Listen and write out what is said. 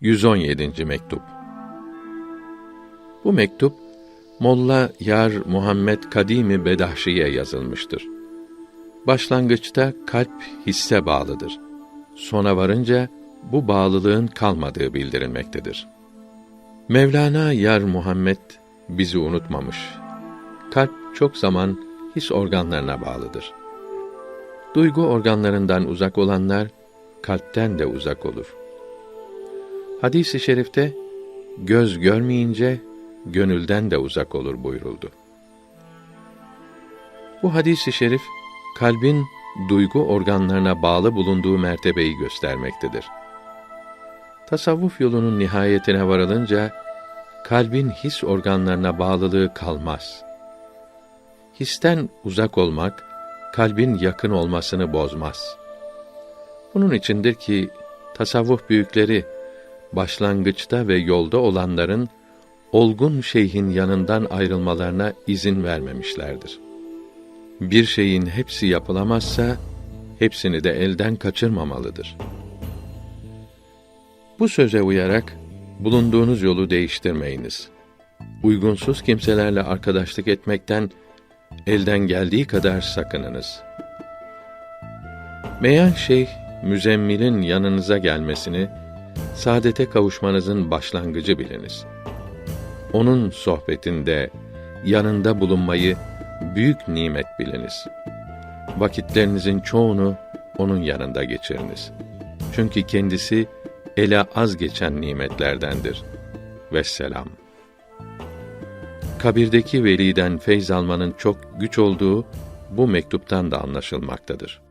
117. mektup. Bu mektup Molla Yar Muhammed Kadimi Bedahşi'ye yazılmıştır. Başlangıçta kalp hisse bağlıdır. Sona varınca bu bağlılığın kalmadığı bildirilmektedir. Mevlana Yar Muhammed bizi unutmamış. Kalp çok zaman his organlarına bağlıdır. Duygu organlarından uzak olanlar kalpten de uzak olur. Hadis-i şerifte göz görmeyince gönülden de uzak olur buyuruldu. Bu hadis-i şerif kalbin duygu organlarına bağlı bulunduğu mertebeyi göstermektedir. Tasavvuf yolunun nihayetine varılınca kalbin his organlarına bağlılığı kalmaz. Histen uzak olmak kalbin yakın olmasını bozmaz. Bunun içindir ki tasavvuf büyükleri başlangıçta ve yolda olanların olgun şeyhin yanından ayrılmalarına izin vermemişlerdir. Bir şeyin hepsi yapılamazsa hepsini de elden kaçırmamalıdır. Bu söze uyarak bulunduğunuz yolu değiştirmeyiniz. Uygunsuz kimselerle arkadaşlık etmekten elden geldiği kadar sakınınız. Meyan Şeyh Müzemmil'in yanınıza gelmesini saadete kavuşmanızın başlangıcı biliniz. Onun sohbetinde, yanında bulunmayı büyük nimet biliniz. Vakitlerinizin çoğunu onun yanında geçiriniz. Çünkü kendisi ele az geçen nimetlerdendir. Vesselam. Kabirdeki veliden feyz almanın çok güç olduğu bu mektuptan da anlaşılmaktadır.